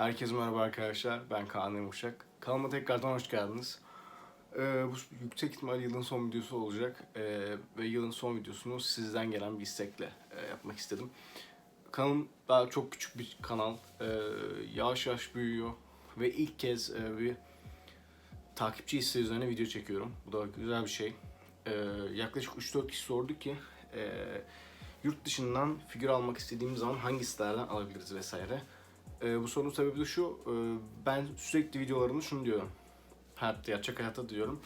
Herkese merhaba arkadaşlar. Ben Kaan Yumuşak. Kanalıma tekrardan hoş geldiniz. Ee, bu yüksek ihtimal yılın son videosu olacak. Ee, ve yılın son videosunu sizden gelen bir istekle e, yapmak istedim. Kanalım daha çok küçük bir kanal. Ee, yavaş yavaş büyüyor. Ve ilk kez e, bir takipçi isteği üzerine video çekiyorum. Bu da güzel bir şey. Ee, yaklaşık 3-4 kişi sordu ki e, yurt dışından figür almak istediğimiz zaman hangi sitelerden alabiliriz vesaire. Ee, bu sorunun sebebi de şu, e, ben sürekli videolarımda şunu diyorum. Hayatta, gerçek hayatta diyorum.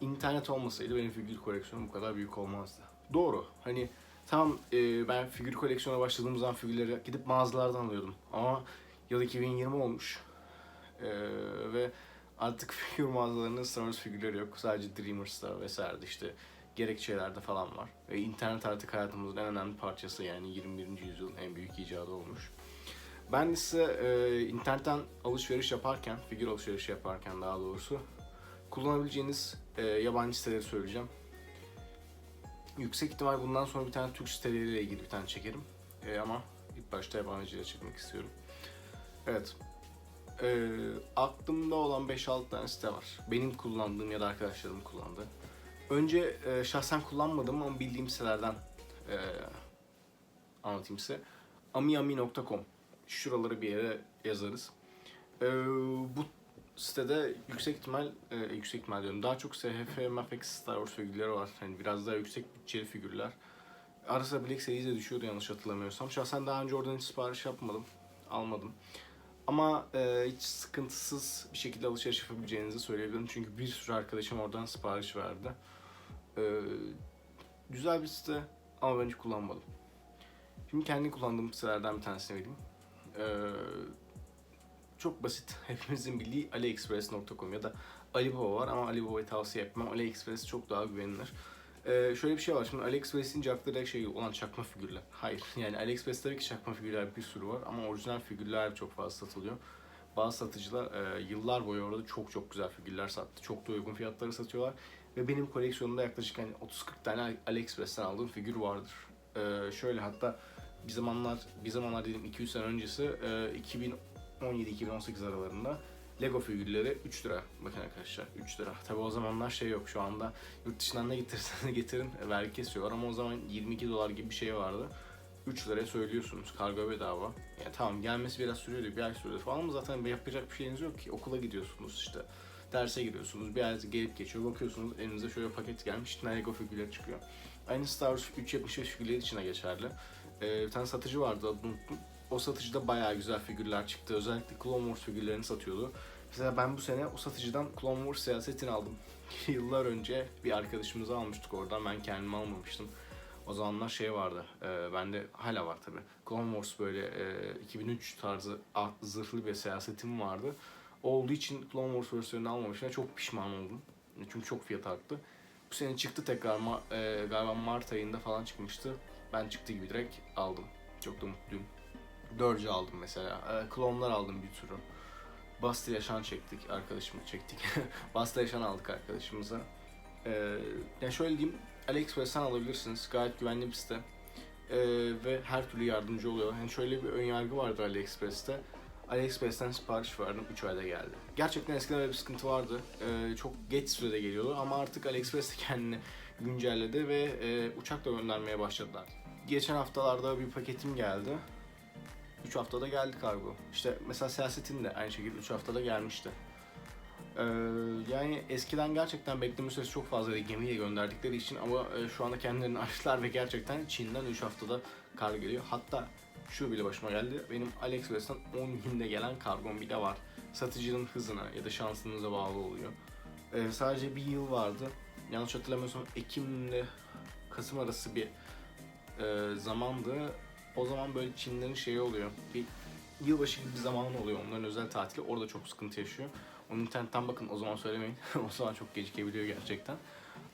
İnternet olmasaydı benim figür koleksiyonum bu kadar büyük olmazdı. Doğru. Hani tamam e, ben figür koleksiyona başladığım zaman figürleri gidip mağazalardan alıyordum. Ama yıl 2020 olmuş. Ee, ve artık figür mağazalarında Star Wars figürleri yok. Sadece Dreamers'ta vesaire işte gerekçelerde falan var. Ve internet artık hayatımızın en önemli parçası yani 21. yüzyılın en büyük icadı olmuş. Ben de size e, internetten alışveriş yaparken, figür alışverişi yaparken daha doğrusu kullanabileceğiniz e, yabancı siteleri söyleyeceğim. Yüksek ihtimal bundan sonra bir tane Türk siteleriyle ilgili bir tane çekerim. E, ama ilk başta yabancıyla çekmek istiyorum. Evet. E, aklımda olan 5-6 tane site var. Benim kullandığım ya da arkadaşlarım kullandığı. Önce e, şahsen kullanmadım ama bildiğim sitelerden e, anlatayım size. amiami.com Şuraları bir yere yazarız. E, bu sitede yüksek ihtimal, e, yüksek ihtimal diyorum daha çok SHF, MFX, Star Wars figürleri var. Hani biraz daha yüksek bütçeli figürler. Arası Black Series'e düşüyordu yanlış hatırlamıyorsam. Şahsen daha önce oradan hiç sipariş yapmadım, almadım. Ama e, hiç sıkıntısız bir şekilde alışveriş yapabileceğinizi söyleyebilirim. Çünkü bir sürü arkadaşım oradan sipariş verdi. E, güzel bir site ama ben hiç kullanmadım. Şimdi kendi kullandığım sitelerden bir tanesini vereyim. E, çok basit. Hepimizin bildiği aliexpress.com ya da Alibaba var ama Alibaba'yı tavsiye etmem. AliExpress çok daha güvenilir. Ee, şöyle bir şey var. Şimdi AliExpress'in aklı şey olan çakma figürler. Hayır. Yani AliExpress tabii ki çakma figürler bir sürü var ama orijinal figürler çok fazla satılıyor. Bazı satıcılar e, yıllar boyu orada çok çok güzel figürler sattı. Çok da uygun fiyatları satıyorlar. Ve benim koleksiyonumda yaklaşık hani 30-40 tane AliExpress'ten aldığım figür vardır. Ee, şöyle hatta bir zamanlar, bir zamanlar dedim 200 sene öncesi e, 2017-2018 aralarında Lego figürleri 3 lira. Bakın arkadaşlar 3 lira. Tabi o zamanlar şey yok şu anda. Yurt dışından ne getirseniz getirin e, vergi kesiyorlar ama o zaman 22 dolar gibi bir şey vardı. 3 liraya söylüyorsunuz. Kargo bedava. Yani tamam gelmesi biraz sürüyordu. Bir ay sürüyordu falan ama zaten yapacak bir şeyiniz yok ki. Okula gidiyorsunuz işte. Derse giriyorsunuz. Bir ay gelip geçiyor. Bakıyorsunuz elinize şöyle paket gelmiş. Lego figürleri çıkıyor. Aynı Star Wars 375 figürleri içine geçerli. Ee, bir tane satıcı vardı adını unuttum. O satıcıda bayağı güzel figürler çıktı. Özellikle Clone Wars figürlerini satıyordu. Mesela ben bu sene o satıcıdan Clone Wars siyasetini aldım. Yıllar önce bir arkadaşımıza almıştık oradan. Ben kendime almamıştım. O zamanlar şey vardı. E, bende hala var tabi. Clone Wars böyle e, 2003 tarzı zırhlı bir siyasetim vardı. O olduğu için Clone Wars versiyonunu almamışım. Çok pişman oldum. Çünkü çok fiyat arttı. Bu sene çıktı tekrar ma- e, galiba Mart ayında falan çıkmıştı. Ben çıktı gibi direkt aldım. Çok da mutluyum. Dörcü aldım mesela. E, klonlar aldım bir sürü. Bastı Yaşan çektik, arkadaşımı çektik. Bastı Yaşan aldık arkadaşımıza. Ee, yani şöyle diyeyim, AliExpress'ten alabilirsiniz. Gayet güvenli bir site. Ee, ve her türlü yardımcı oluyor. Yani şöyle bir ön yargı vardı AliExpress'te. AliExpress'ten sipariş verdim, 3 ayda geldi. Gerçekten eskiden öyle bir sıkıntı vardı. Ee, çok geç sürede geliyordu ama artık AliExpress de kendini güncelledi ve e, uçakla göndermeye başladılar. Geçen haftalarda bir paketim geldi. 3 haftada geldi kargo. İşte mesela siyasetin de aynı şekilde 3 haftada gelmişti. Ee, yani eskiden gerçekten bekleme süresi çok fazlaydı gemiye gönderdikleri için ama e, şu anda kendilerini açtılar ve gerçekten Çin'den 3 haftada kargo geliyor. Hatta şu bile başıma geldi. Benim AliExpress'ten 10 günde gelen kargom bile var. Satıcının hızına ya da şansınıza bağlı oluyor. Ee, sadece bir yıl vardı. Yanlış hatırlamıyorsam Ekim ile Kasım arası bir e, zamandı. O zaman böyle Çinlerin şeyi oluyor. Bir yılbaşı gibi bir zaman oluyor. Onların özel tatili. Orada çok sıkıntı yaşıyor. Onu internetten bakın o zaman söylemeyin. o zaman çok gecikebiliyor gerçekten.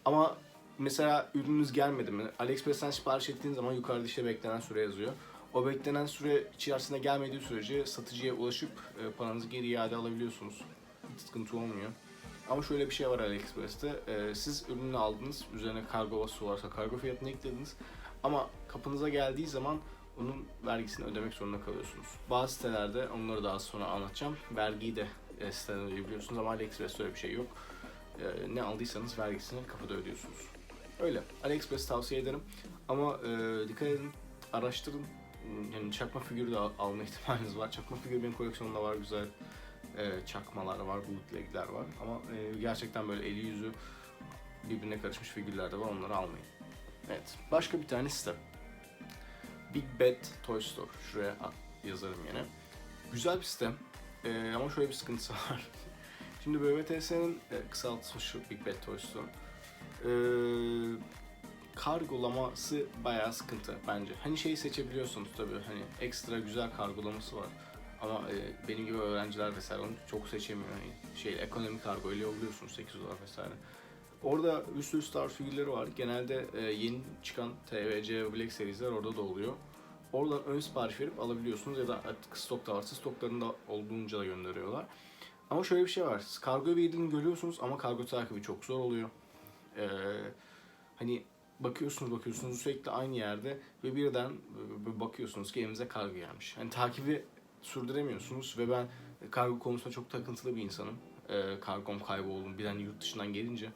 Ama mesela ürününüz gelmedi mi? AliExpress'ten sipariş ettiğiniz zaman yukarıda işte beklenen süre yazıyor. O beklenen süre içerisinde gelmediği sürece satıcıya ulaşıp e, paranızı geri iade alabiliyorsunuz. Hiç sıkıntı olmuyor. Ama şöyle bir şey var AliExpress'te. E, siz ürünü aldınız. Üzerine kargo vasfı varsa kargo fiyatını eklediniz. Ama kapınıza geldiği zaman bunun vergisini ödemek zorunda kalıyorsunuz. Bazı sitelerde onları daha sonra anlatacağım. Vergiyi de e, siteden ödeyebiliyorsunuz ama AliExpress'te öyle bir şey yok. E, ne aldıysanız vergisini kapıda ödüyorsunuz. Öyle. AliExpress tavsiye ederim. Ama e, dikkat edin, araştırın. Yani çakma figürü de al- alma ihtimaliniz var. Çakma figür benim koleksiyonumda var güzel. Çakmalar var, bootlegler var. Ama gerçekten böyle eli yüzü birbirine karışmış figürler de var. Onları almayın. Evet. Başka bir tane site. Big Bad Toy Store. Şuraya yazarım yine. Güzel bir site. E, ama şöyle bir sıkıntısı var. Şimdi BBTS'nin e, kısaltılmış Big Bad Toy Store. E, kargolaması bayağı sıkıntı bence. Hani şeyi seçebiliyorsunuz tabii hani ekstra güzel kargolaması var. Ama e, benim gibi öğrenciler vesaire onu çok seçemiyor. Hani şey ekonomik kargo ile yolluyorsunuz 8 dolar vesaire. Orada bir sürü Star figürleri var. Genelde e, yeni çıkan TVC Black Series'ler orada da oluyor. Oradan ön sipariş verip alabiliyorsunuz ya da artık stokta varsa stoklarında olduğunca da gönderiyorlar. Ama şöyle bir şey var. Siz kargo verdiğini görüyorsunuz ama kargo takibi çok zor oluyor. Ee, hani bakıyorsunuz bakıyorsunuz sürekli aynı yerde ve birden e, bakıyorsunuz ki evinize kargo gelmiş. Hani takibi sürdüremiyorsunuz ve ben kargo konusunda çok takıntılı bir insanım. Ee, kargom kayboldu. Bir tane yurt dışından gelince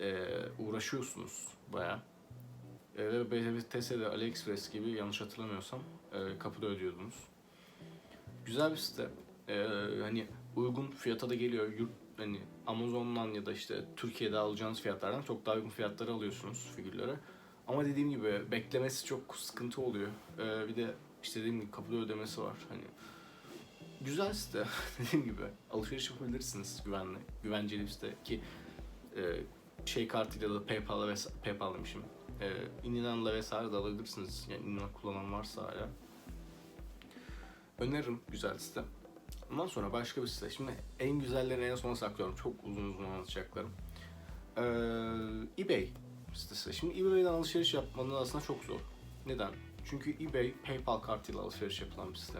e, uğraşıyorsunuz bayağı. E, ve BTS'de AliExpress gibi yanlış hatırlamıyorsam e, kapıda ödüyordunuz. Güzel bir site. E, hani uygun fiyata da geliyor. Yurt, hani Amazon'dan ya da işte Türkiye'de alacağınız fiyatlardan çok daha uygun fiyatlara alıyorsunuz figürleri. Ama dediğim gibi beklemesi çok sıkıntı oluyor. E, bir de işte dediğim gibi kapıda ödemesi var. Hani güzel site dediğim gibi alışveriş yapabilirsiniz güvenli, güvenceli bir site ki e, şey kartıyla da PayPal'la vs. PayPal demişim. E, Inan'la vesaire de alabilirsiniz. Yani Inan kullanan varsa hala. Öneririm güzel site. Ondan sonra başka bir site. Şimdi en güzellerini en sona saklıyorum. Çok uzun uzun anlatacaklarım. Ee, eBay sitesi. Şimdi eBay'den alışveriş yapmanız aslında çok zor. Neden? Çünkü eBay PayPal kartıyla alışveriş yapılan bir site.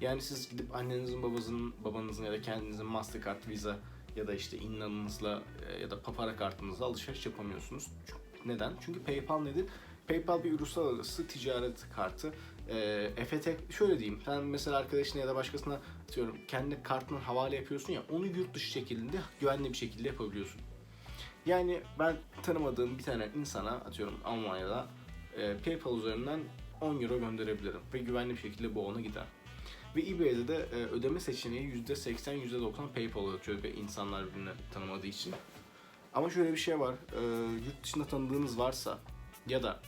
Yani siz gidip annenizin, babanızın, babanızın ya da kendinizin Mastercard, Visa ya da işte inanınızla e, ya da papara kartınızla alışveriş yapamıyorsunuz. Neden? Çünkü PayPal nedir? PayPal bir uluslararası ticaret kartı. E, EFT şöyle diyeyim. Sen mesela arkadaşına ya da başkasına atıyorum kendi kartını havale yapıyorsun ya onu yurt dışı şekilde güvenli bir şekilde yapabiliyorsun. Yani ben tanımadığım bir tane insana atıyorum Almanya'da e, PayPal üzerinden 10 euro gönderebilirim ve güvenli bir şekilde bu ona gider. Ve eBay'de de e, ödeme seçeneği %80 %90 PayPal atıyor ve insanlar birbirini tanımadığı için. Ama şöyle bir şey var. E, yurt dışında tanıdığınız varsa ya da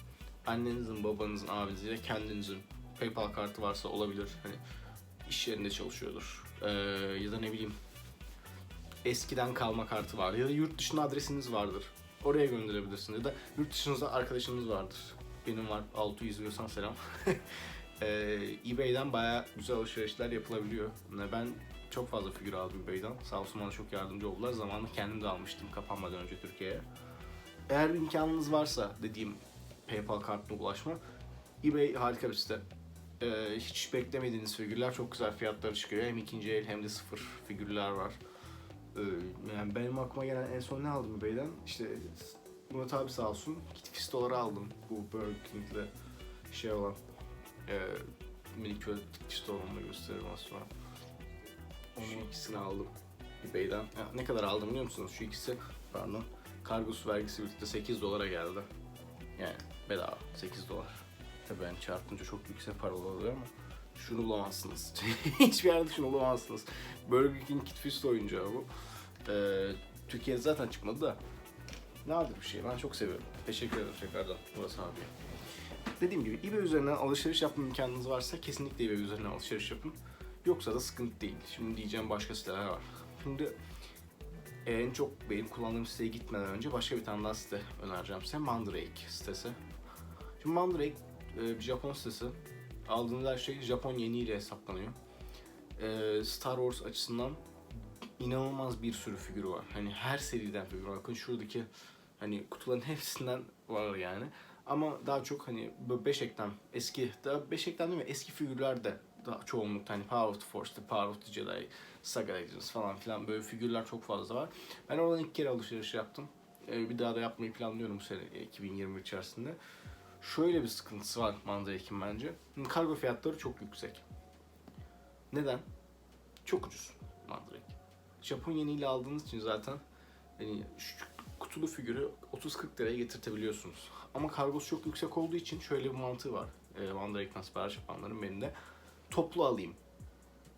annenizin, babanızın, abinizin ya kendinizin PayPal kartı varsa olabilir. Hani iş yerinde çalışıyordur. E, ya da ne bileyim eskiden kalma kartı var ya da yurt dışında adresiniz vardır. Oraya gönderebilirsiniz ya da yurt dışınızda arkadaşınız vardır. Benim var 600 diyorsan selam. Ee, eBay'den bayağı güzel alışverişler yapılabiliyor. Ben çok fazla figür aldım eBay'den. Sağ olsun bana çok yardımcı oldular. Zamanında kendim de almıştım kapanmadan önce Türkiye'ye. Eğer bir imkanınız varsa dediğim PayPal kartına ulaşma, eBay harika bir site. Ee, hiç beklemediğiniz figürler çok güzel fiyatları çıkıyor. Hem ikinci el hem de sıfır figürler var. Ee, yani benim aklıma gelen en son ne aldım eBay'den? İşte Murat abi sağ olsun kit fistoları aldım. Bu Burger King'le şey olan e, minik böyle fisto olanını gösteririm az sonra. Şu ikisini aldım eBay'den. Ya, ne kadar aldım biliyor musunuz? Şu ikisi pardon kargosu vergisi birlikte 8 dolara geldi. Yani bedava 8 dolar. Tabii yani çarpınca çok yüksek paralar oluyor ama şunu bulamazsınız. Hiçbir yerde şunu bulamazsınız. Burger King Kit Fisto oyuncağı bu. Ee, Türkiye'de zaten çıkmadı da. Nadir bir şey. Ben çok seviyorum. Teşekkür ederim tekrardan Murat abiye. Dediğim gibi eBay üzerinden alışveriş yapma imkanınız varsa kesinlikle eBay üzerinden alışveriş yapın. Yoksa da sıkıntı değil. Şimdi diyeceğim başka siteler var. Şimdi en çok benim kullandığım siteye gitmeden önce başka bir tane daha site önereceğim size. Mandrake sitesi. Şimdi Mandrake e, bir Japon sitesi. Aldığınız her şey Japon yeniyle hesaplanıyor. E, Star Wars açısından inanılmaz bir sürü figürü var. Hani her seriden figür. Bakın şuradaki hani kutuların hepsinden var yani. Ama daha çok hani böyle 5 eklem eski daha 5 eklem değil mi? Eski figürler de daha çoğunlukta hani Power of the Force, The Power of the Jedi, Saga Legends falan filan böyle figürler çok fazla var. Ben oradan ilk kere alışveriş yaptım. Ee, bir daha da yapmayı planlıyorum bu sene 2021 içerisinde. şöyle bir sıkıntısı var Mandrake'in bence. Kargo fiyatları çok yüksek. Neden? Çok ucuz Mandrake. Japon yeniyle aldığınız için zaten hani kutulu figürü 30-40 liraya getirtebiliyorsunuz. Ama kargosu çok yüksek olduğu için şöyle bir mantığı var. E, Mandrake'den sipariş yapanların benim. Toplu alayım.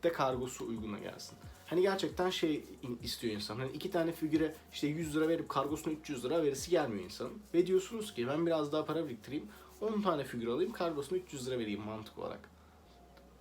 De kargosu uyguna gelsin. Hani gerçekten şey istiyor insan. Hani iki tane figüre işte 100 lira verip kargosuna 300 lira verisi gelmiyor insanın. Ve diyorsunuz ki ben biraz daha para biriktireyim. 10 tane figür alayım kargosuna 300 lira vereyim mantık olarak.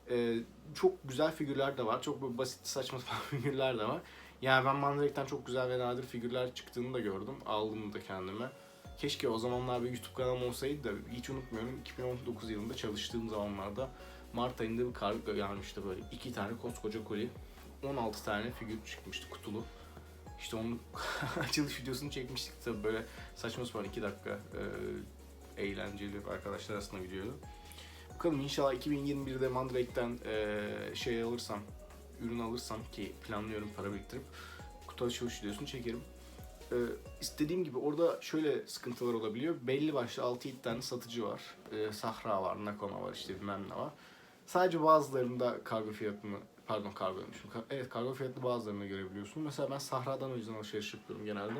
Ee, çok güzel figürler de var. Çok basit saçma sapan figürler de var. Yani ben Mandrake'den çok güzel ve nadir figürler çıktığını da gördüm. Aldım da kendime. Keşke o zamanlar bir YouTube kanalım olsaydı da hiç unutmuyorum. 2019 yılında çalıştığım zamanlarda Mart ayında bir kargo gelmişti böyle. iki tane koskoca koli. 16 tane figür çıkmıştı kutulu. İşte onun açılış videosunu çekmiştik tabii böyle saçma sapan 2 dakika e, eğlenceli arkadaşlar arasında gidiyordu. Bakalım inşallah 2021'de Mandrake'den e, şey alırsam, ürün alırsam ki planlıyorum para biriktirip kutu açılış videosunu çekerim. E, istediğim gibi orada şöyle sıkıntılar olabiliyor. Belli başlı 6-7 tane satıcı var. E, Sahra var, Nakoma var işte bilmem ne var. Sadece bazılarında kargo fiyatını, pardon kargo demişim. Ka- Evet kargo fiyatını bazılarını görebiliyorsun. Mesela ben Sahra'dan o yüzden alışveriş yapıyorum genelde.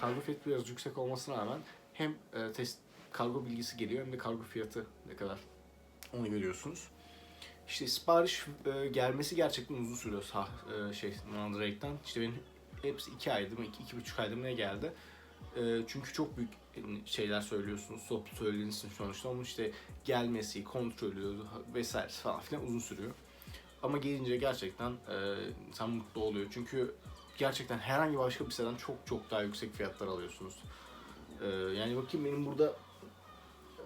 Kargo fiyatı biraz yüksek olmasına rağmen hem e, test kargo bilgisi geliyor hem de kargo fiyatı ne kadar onu görüyorsunuz. İşte sipariş e, gelmesi gerçekten uzun sürüyor sah, e, şey Mandrake'den. İşte benim hepsi iki aydı mı, iki, iki buçuk ayda mı ne geldi. E, çünkü çok büyük şeyler söylüyorsunuz, toplu söylediğiniz için sonuçta onun işte gelmesi, kontrolü vesaire falan filan uzun sürüyor. Ama gelince gerçekten e, insan mutlu oluyor. Çünkü gerçekten herhangi başka bir siteden çok çok daha yüksek fiyatlar alıyorsunuz. E, yani bakayım benim burada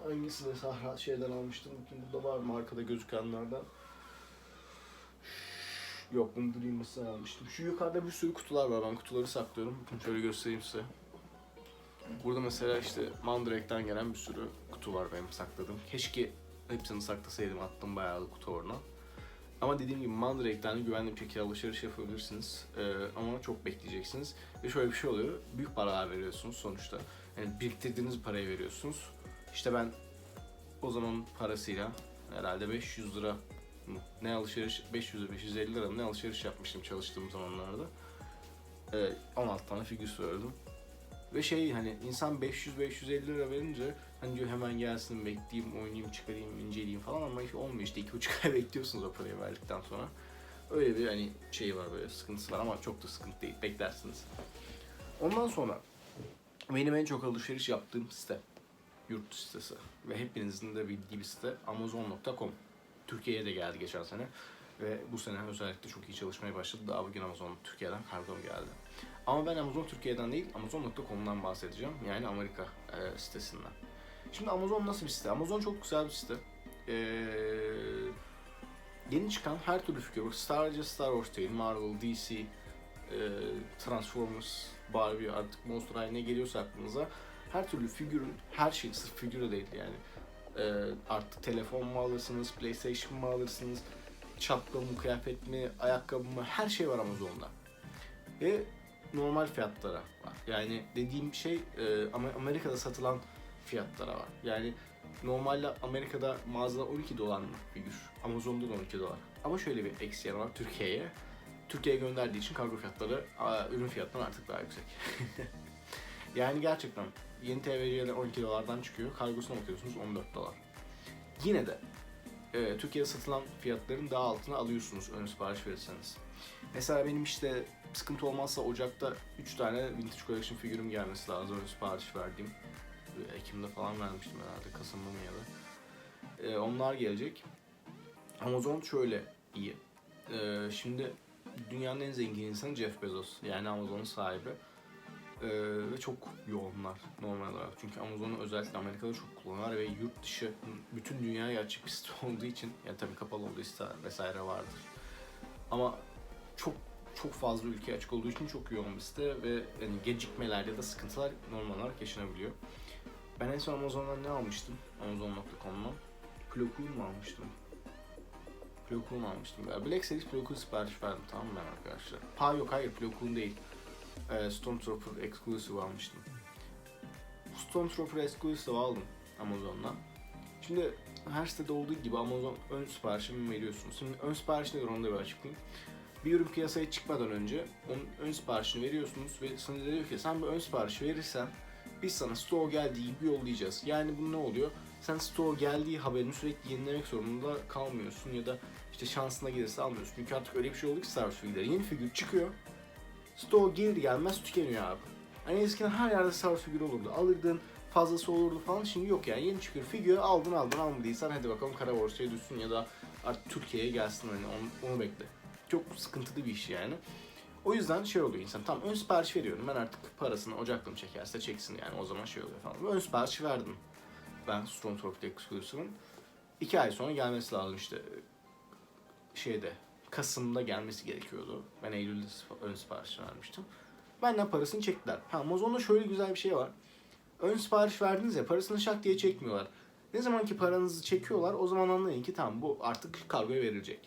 hangisini Sahra şeyden almıştım. Bakayım burada var mı arkada gözükenlerden. Yok bunu Dreamers'dan almıştım. Şu yukarıda bir sürü kutular var. Ben kutuları saklıyorum. Bakın şöyle göstereyim size. Burada mesela işte Mandrake'den gelen bir sürü kutu var benim sakladığım. Keşke hepsini saklasaydım attım bayağı da kutu oruna. Ama dediğim gibi Mandrake'den de güvenli bir şekilde alışveriş yapabilirsiniz. Ee, ama çok bekleyeceksiniz. Ve şöyle bir şey oluyor. Büyük paralar veriyorsunuz sonuçta. Yani biriktirdiğiniz parayı veriyorsunuz. İşte ben o zaman parasıyla herhalde 500 lira ne alışveriş 500 lira 550 lira mı ne alışveriş yapmıştım çalıştığım zamanlarda. Ee, 16 tane figür söyledim. Ve şey hani insan 500-550 lira verince hani diyor hemen gelsin bekleyeyim, oynayayım, çıkarayım, inceleyeyim falan ama hiç olmuyor işte 2,5 ay bekliyorsunuz o parayı verdikten sonra. Öyle bir hani şey var böyle sıkıntısı var ama çok da sıkıntı değil beklersiniz. Ondan sonra benim en çok alışveriş yaptığım site yurt sitesi ve hepinizin de bildiği bir site amazon.com. Türkiye'ye de geldi geçen sene ve bu sene özellikle çok iyi çalışmaya başladı. Daha bugün Amazon Türkiye'den kargom geldi. Ama ben Amazon Türkiye'den değil, Amazon.com'dan bahsedeceğim. Yani Amerika e, sitesinden. Şimdi Amazon nasıl bir site? Amazon çok güzel bir site. Ee, yeni çıkan her türlü figür, sadece Star Wars değil, Marvel, DC, e, Transformers, Barbie artık Monster ne geliyorsa aklınıza her türlü figürün, her şey sırf figür de değil yani. Ee, artık telefon mu alırsınız, PlayStation mı alırsınız, şapka mı, kıyafet mi, ayakkabı mı, her şey var Amazon'da. Ve normal fiyatlara var. Yani dediğim şey e, Am- Amerika'da satılan fiyatlara var. Yani normalde Amerika'da mağazada 12 dolar mı figür? Amazon'da da 12 dolar. Ama şöyle bir eksi yanı var Türkiye'ye. Türkiye'ye gönderdiği için kargo fiyatları ürün fiyatından artık daha yüksek. yani gerçekten yeni TVC'ler 12 dolardan çıkıyor. Kargosuna bakıyorsunuz 14 dolar. Yine de e, Türkiye'de satılan fiyatların daha altına alıyorsunuz ön sipariş verirseniz. Mesela benim işte sıkıntı olmazsa Ocak'ta 3 tane Vintage Collection figürüm gelmesi lazım. Ön sipariş verdiğim. Ekim'de falan vermiştim herhalde. Kasım'da mı ya da. E, onlar gelecek. Amazon şöyle iyi. E, şimdi dünyanın en zengin insanı Jeff Bezos. Yani Amazon'un sahibi. Ee, ve çok yoğunlar normal olarak. Çünkü Amazon'u özellikle Amerika'da çok kullanıyorlar ve yurt dışı bütün dünyaya açık bir site olduğu için yani tabii kapalı olduğu site vesaire vardır. Ama çok çok fazla ülkeye açık olduğu için çok yoğun bir site ve yani gecikmeler ya da sıkıntılar normal olarak yaşanabiliyor. Ben en son Amazon'dan ne almıştım? Amazon.com'dan. Plo Koon mu almıştım? Plo Koon almıştım. Black Series Plo Koon sipariş verdim tamam mı ben arkadaşlar? Ha yok hayır Plo Koon değil e, Stormtrooper Exclusive almıştım. Stormtrooper Exclusive aldım Amazon'dan. Şimdi her sitede olduğu gibi Amazon ön siparişimi veriyorsunuz. Şimdi ön sipariş nedir onu da bir açıklayayım. Bir ürün piyasaya çıkmadan önce onun ön siparişini veriyorsunuz ve sana diyor ki sen bu ön sipariş verirsen biz sana stoğu geldiği gibi yollayacağız. Yani bu ne oluyor? Sen stoğu geldiği haberini sürekli yenilemek zorunda kalmıyorsun ya da işte şansına gelirse almıyorsun. Çünkü artık öyle bir şey oldu ki Star Wars figürleri. Yeni figür çıkıyor. Stoğu gelir gelmez tükeniyor abi. Hani eskiden her yerde Star Wars figürü olurdu. Alırdın, fazlası olurdu falan. Şimdi yok yani. Yeni çıkıyor figür aldın aldın almadıysan hadi bakalım kara borsaya düşsün ya da artık Türkiye'ye gelsin hani onu, onu bekle. Çok sıkıntılı bir iş yani. O yüzden şey oluyor insan. Tam ön sipariş veriyorum. Ben artık parasını Ocak'ta çekerse çeksin yani. O zaman şey oluyor falan. Ön sipariş verdim. Ben Stormtrooper Exclusive'ın. iki ay sonra gelmesi lazım işte. Şeyde. Kasım'da gelmesi gerekiyordu. Ben Eylül'de ön sipariş vermiştim. Benden parasını çektiler. Ha Amazon'da şöyle güzel bir şey var. Ön sipariş verdiniz ya parasını şak diye çekmiyorlar. Ne zaman ki paranızı çekiyorlar o zaman anlayın ki tamam bu artık kargoya verilecek.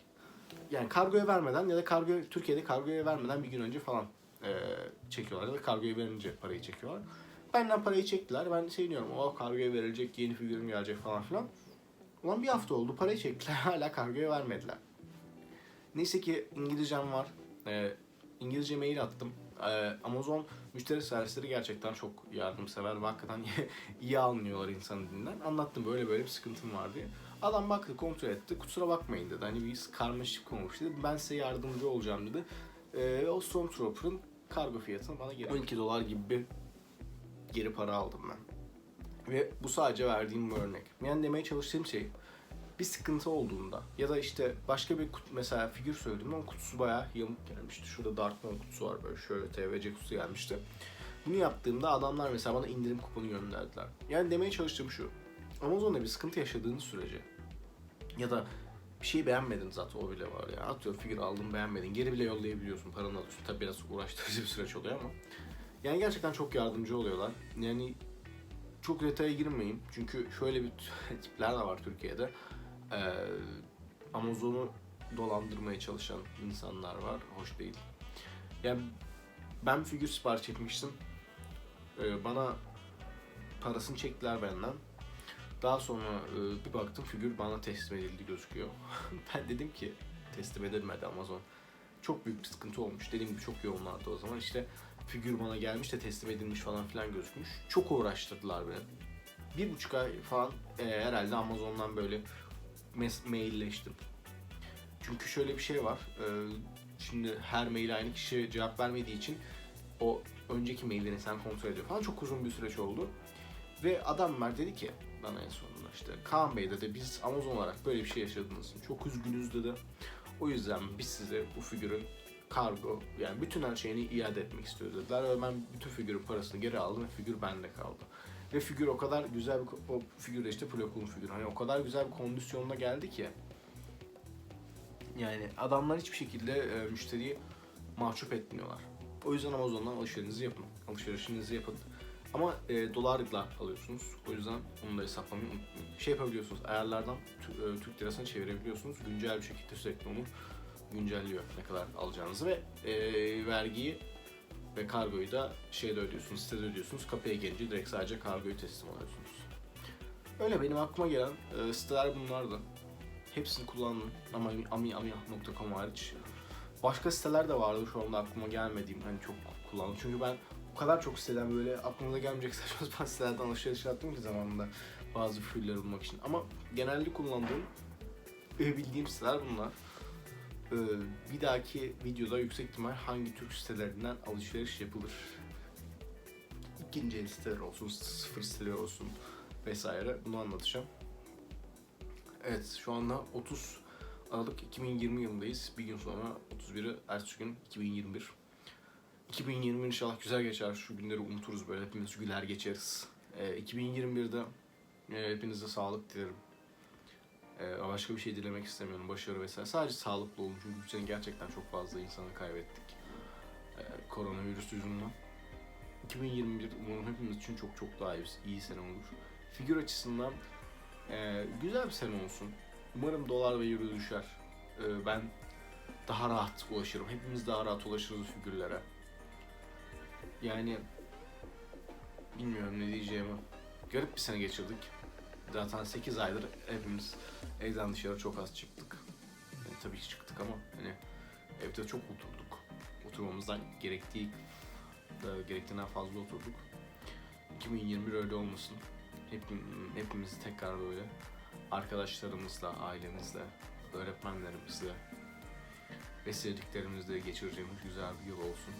Yani kargoya vermeden ya da kargo Türkiye'de kargoya vermeden bir gün önce falan e, çekiyorlar ya da kargoya verince parayı çekiyorlar. Benden parayı çektiler. Ben şey diyorum o kargoya verilecek yeni figürüm gelecek falan filan. Ulan bir hafta oldu parayı çektiler hala kargoya vermediler. Neyse ki İngilizcem var. E, İngilizce mail attım. E, Amazon müşteri servisleri gerçekten çok yardımsever ve hakikaten iyi anlıyorlar insanın dilinden. Anlattım böyle böyle bir sıkıntım var diye. Adam baktı kontrol etti. Kusura bakmayın dedi. Hani biz karmaşık olmuş dedi. Ben size yardımcı olacağım dedi. Ee, o Stormtrooper'ın kargo fiyatını bana geri 12 dolar gibi bir geri para aldım ben. Ve bu sadece verdiğim bir örnek. Yani demeye çalıştığım şey bir sıkıntı olduğunda ya da işte başka bir kutu, mesela figür söyledim ama kutusu bayağı yamuk gelmişti. Şurada Dark Maul kutusu var böyle şöyle TVC kutusu gelmişti. Bunu yaptığımda adamlar mesela bana indirim kuponu gönderdiler. Yani demeye çalıştığım şu. Amazon'da bir sıkıntı yaşadığınız sürece ya da bir şeyi beğenmedin zaten o bile var ya. Atıyorum figür aldın beğenmedin. Geri bile yollayabiliyorsun. Paranı alıyorsun. Tabi biraz uğraştırıcı bir süreç oluyor ama. Yani gerçekten çok yardımcı oluyorlar. Yani çok detaya girmeyin. Çünkü şöyle bir tipler de var Türkiye'de. Ee, Amazon'u dolandırmaya çalışan insanlar var. Hoş değil. Yani ben figür sipariş etmiştim. Ee, bana parasını çektiler benden. Daha sonra e, bir baktım figür bana teslim edildi gözüküyor. ben dedim ki teslim edilmedi Amazon. Çok büyük bir sıkıntı olmuş. Dediğim gibi çok yoğunlardı o zaman. İşte figür bana gelmiş de teslim edilmiş falan filan gözükmüş. Çok uğraştırdılar beni. Bir buçuk ay falan e, herhalde Amazon'dan böyle mailleştim. Çünkü şöyle bir şey var. E, şimdi her mail aynı kişi cevap vermediği için o önceki maillerini sen kontrol ediyor falan. Çok uzun bir süreç oldu. Ve adam var dedi ki bana en sonunda işte Kaan Bey dedi biz Amazon olarak böyle bir şey yaşadınız. Çok üzgünüz dedi. O yüzden biz size bu figürün kargo yani bütün her şeyini iade etmek istiyoruz dediler. Ben bütün figürün parasını geri aldım ve figür bende kaldı. Ve figür o kadar güzel bir o figür de işte Plo Koon figür. Hani o kadar güzel bir kondisyonda geldi ki. Yani adamlar hiçbir şekilde e, müşteriyi mahcup etmiyorlar. O yüzden Amazon'dan alışverişinizi yapın. Alışverişinizi yapın. Ama e, dolarla alıyorsunuz. O yüzden onu da hesaplamayı unutmayın. Şey yapabiliyorsunuz, ayarlardan e, Türk lirasına çevirebiliyorsunuz. Güncel bir şekilde sürekli onu güncelliyor ne kadar alacağınızı ve e, vergiyi ve kargoyu da şeyde ödüyorsunuz, sitede ödüyorsunuz. Kapıya gelince direkt sadece kargoyu teslim alıyorsunuz. Öyle benim aklıma gelen e, siteler bunlardı. Hepsini kullandım ama ami.com hariç. Başka siteler de vardı şu anda aklıma gelmediğim hani çok kullandım. Çünkü ben o kadar çok siteden böyle aklınıza gelmeyecek saçma sapan sitelerden alışveriş yaptım ki zamanında bazı figürler bulmak için. Ama genelde kullandığım bildiğim siteler bunlar. Ee, bir dahaki videoda yüksek ihtimal hangi Türk sitelerinden alışveriş yapılır. İkinci el siteler olsun, sıfır siteler olsun vesaire bunu anlatacağım. Evet şu anda 30 Aralık 2020 yılındayız. Bir gün sonra 31'i ertesi gün 2021. 2020 inşallah güzel geçer. Şu günleri unuturuz böyle hepimiz güler geçeriz. Ee, 2021'de e, hepinize sağlık dilerim. Ee, başka bir şey dilemek istemiyorum. Başarı vesaire. Sadece sağlıklı olun. Çünkü bu sene gerçekten çok fazla insanı kaybettik. Ee, koronavirüs yüzünden. 2021 umarım hepimiz için çok çok daha iyi, iyi sene olur. Figür açısından e, güzel bir sene olsun. Umarım dolar ve euro düşer. Ee, ben daha rahat ulaşırım. Hepimiz daha rahat ulaşırız figürlere. Yani bilmiyorum ne diyeceğimi. Garip bir sene geçirdik. Zaten 8 aydır hepimiz evden dışarı çok az çıktık. Yani tabii ki çıktık ama hani evde çok oturduk. Oturmamızdan gerektiği e, gerektiğinden fazla oturduk. 2021 öyle olmasın. Hep, hepimiz tekrar böyle arkadaşlarımızla, ailemizle, öğretmenlerimizle ve sevdiklerimizle geçireceğimiz güzel bir yıl olsun.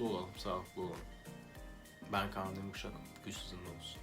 Mutlu sağlıklı olalım. Ben Kaan Demirşak, güç sizinle olsun.